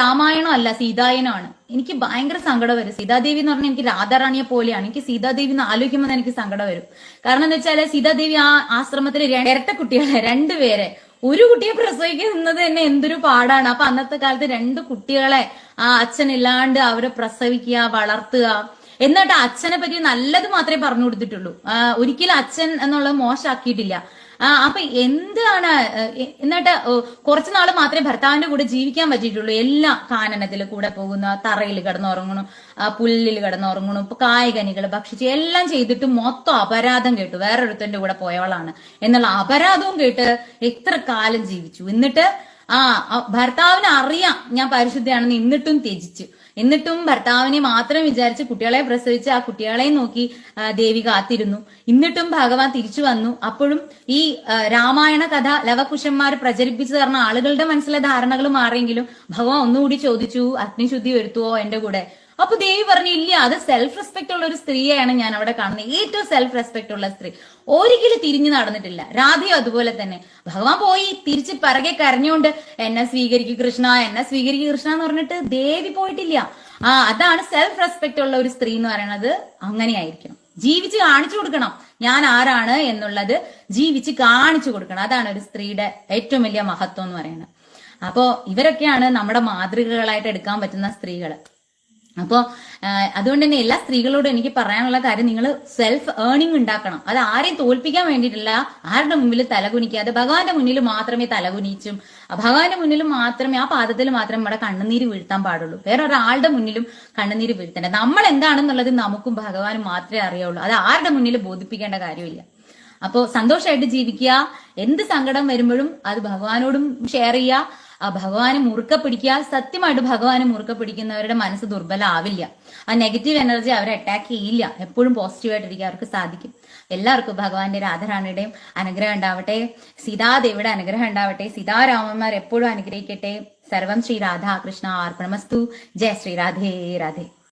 രാമായണം അല്ല സീതായനമാണ് എനിക്ക് ഭയങ്കര സങ്കടം വരും. സീതാദേവി എന്ന് പറഞ്ഞാൽ എനിക്ക് രാധാറാണിയെ പോലെയാണ്. എനിക്ക് സീതാദേവി എന്ന് ആലോചിക്കുമ്പോൾ എനിക്ക് സങ്കടം വരും. കാരണം എന്താ വെച്ചാൽ സീതാദേവി ആ ആശ്രമത്തിൽ ഇരട്ട കുട്ടികളെ രണ്ടുപേരെ ഒരു കുട്ടിയെ പ്രസവിക്കുന്നത് തന്നെ എന്തൊരു പാടാണ്. അപ്പൊ അന്നത്തെ കാലത്ത് രണ്ട് കുട്ടികളെ ആ അച്ഛനില്ലാണ്ട് അവരെ പ്രസവിക്കുക വളർത്തുക. എന്നിട്ട് അച്ഛനെ പറ്റി നല്ലത് മാത്രമേ പറഞ്ഞു കൊടുത്തിട്ടുള്ളൂ. ഒരിക്കലും അച്ഛൻ എന്നുള്ളത് മോശമാക്കിയിട്ടില്ല അപ്പൊ എന്താണ് എന്നിട്ട് കുറച്ചു നാൾ മാത്രമേ ഭർത്താവിന്റെ കൂടെ ജീവിക്കാൻ പറ്റിയിട്ടുള്ളൂ. എല്ലാ കാനനത്തിൽ കൂടെ പോകുന്ന തറയിൽ കിടന്നുറങ്ങണം പുല്ലിൽ കിടന്നുറങ്ങണം ഇപ്പൊ കായകനികൾ ഭക്ഷിച്ച് എല്ലാം ചെയ്തിട്ട് മൊത്തം അപരാധം കേട്ടു. വേറൊരുത്തന്റെ കൂടെ പോയവളാണ്. എന്നുള്ള അപരാധവും കേട്ട് എത്ര കാലം ജീവിച്ചു. എന്നിട്ട് ആ ഭർത്താവിനെ അറിയാം. ഞാൻ പരിശുദ്ധയാണെന്ന് എന്നിട്ടും ത്യജിച്ചു. എന്നിട്ടും ഭർത്താവിനെ മാത്രം വിചാരിച്ച് കുട്ടികളെ പ്രസവിച്ച് ആ കുട്ടികളെ നോക്കി ദേവി കാത്തിരുന്നു. എന്നിട്ടും ഭഗവാൻ തിരിച്ചു വന്നു. അപ്പോഴും ഈ രാമായണ കഥ ലവകുശന്മാർ പ്രചരിപ്പിച്ചു തരുന്ന ആളുകളുടെ മനസ്സിലെ ധാരണകൾ മാറിയെങ്കിലും ഭഗവാൻ ഒന്നുകൂടി ചോദിച്ചു അഗ്നിശുദ്ധി വരുത്തുവോ എന്റെ കൂടെ? അപ്പൊ ദേവി പറഞ്ഞു ഇല്ല അത് സെൽഫ് റെസ്പെക്ട് ഉള്ള ഒരു സ്ത്രീയാണ് ഞാൻ അവിടെ കാണുന്നത്. ഏറ്റവും സെൽഫ് റെസ്പെക്ട് ഉള്ള സ്ത്രീ. ഒരിക്കലും തിരിഞ്ഞു നടന്നിട്ടില്ല. രാധയും അതുപോലെ തന്നെ. ഭഗവാൻ പോയി തിരിച്ച് പിറകെ കരഞ്ഞുകൊണ്ട് എന്നെ സ്വീകരിക്കും കൃഷ്ണ എന്നെ സ്വീകരിക്കും കൃഷ്ണ എന്ന് പറഞ്ഞിട്ട് ദേവി പോയിട്ടില്ല. ആ അതാണ് സെൽഫ് റെസ്പെക്ട് ഉള്ള ഒരു സ്ത്രീ എന്ന് പറയുന്നത് അങ്ങനെയായിരിക്കണം. ജീവിച്ച് കാണിച്ചു കൊടുക്കണം. ഞാൻ ആരാണ് എന്നുള്ളത് ജീവിച്ച് കാണിച്ചു കൊടുക്കണം. അതാണ് ഒരു സ്ത്രീയുടെ ഏറ്റവും വലിയ മഹത്വം എന്ന് പറയുന്നത്. അപ്പോ ഇവരൊക്കെയാണ് നമ്മുടെ മാതൃകകളായിട്ട് എടുക്കാൻ പറ്റുന്ന സ്ത്രീകൾ അപ്പോൾ അതുകൊണ്ട് തന്നെ എല്ലാ സ്ത്രീകളോടും എനിക്ക് പറയാനുള്ള കാര്യം നിങ്ങൾ സെൽഫ് ഏർണിംഗ് ഉണ്ടാക്കണം. അത് ആരെയും തോൽപ്പിക്കാൻ വേണ്ടിയിട്ടില്ല. ആരുടെ മുമ്പിൽ തലകുനിക്കാതെ ഭഗവാന്റെ മുന്നിൽ മാത്രമേ തലകുനിച്ചും ഭഗവാന്റെ മുന്നിൽ മാത്രമേ ആ പാദത്തിൽ മാത്രമേ നമ്മുടെ കണ്ണുനീര് വീഴ്ത്താൻ പാടുള്ളൂ. വേറെ ഒരാളുടെ മുന്നിലും കണ്ണുനീര് വീഴ്ത്തേണ്ട. നമ്മൾ എന്താണെന്നുള്ളത് നമുക്കും ഭഗവാനും മാത്രമേ അറിയുള്ളൂ. അത് ആരുടെ മുന്നിൽ ബോധിപ്പിക്കേണ്ട കാര്യമില്ല. അപ്പോ സന്തോഷമായിട്ട് ജീവിക്കുക. എന്ത് സങ്കടം വരുമ്പോഴും അത് ഭഗവാനോടും ഷെയർ ചെയ്യുക. ഭഗവാനെ മുറുക്ക പിടിക്കുക. സത്യമായിട്ട് ഭഗവാനെ മുറുക്ക പിടിക്കുന്നവരുടെ മനസ്സ് ദുർബലമാവില്ല ആ നെഗറ്റീവ് എനർജി അവരെ അറ്റാക്ക് ചെയ്യില്ല. എപ്പോഴും പോസിറ്റീവായിട്ടിരിക്കുക അവർക്ക് സാധിക്കും. എല്ലാവർക്കും ഭഗവാന്റെ രാധാറാണിയുടെയും അനുഗ്രഹം ഉണ്ടാവട്ടെ. സീതാദേവിയുടെ അനുഗ്രഹം ഉണ്ടാവട്ടെ. സീതാരാമന്മാർ എപ്പോഴും അനുഗ്രഹിക്കട്ടെ. സർവം ശ്രീ രാധാ കൃഷ്ണ അർപ്പണമസ്തു. ജയ ശ്രീ രാധേ രാധേ.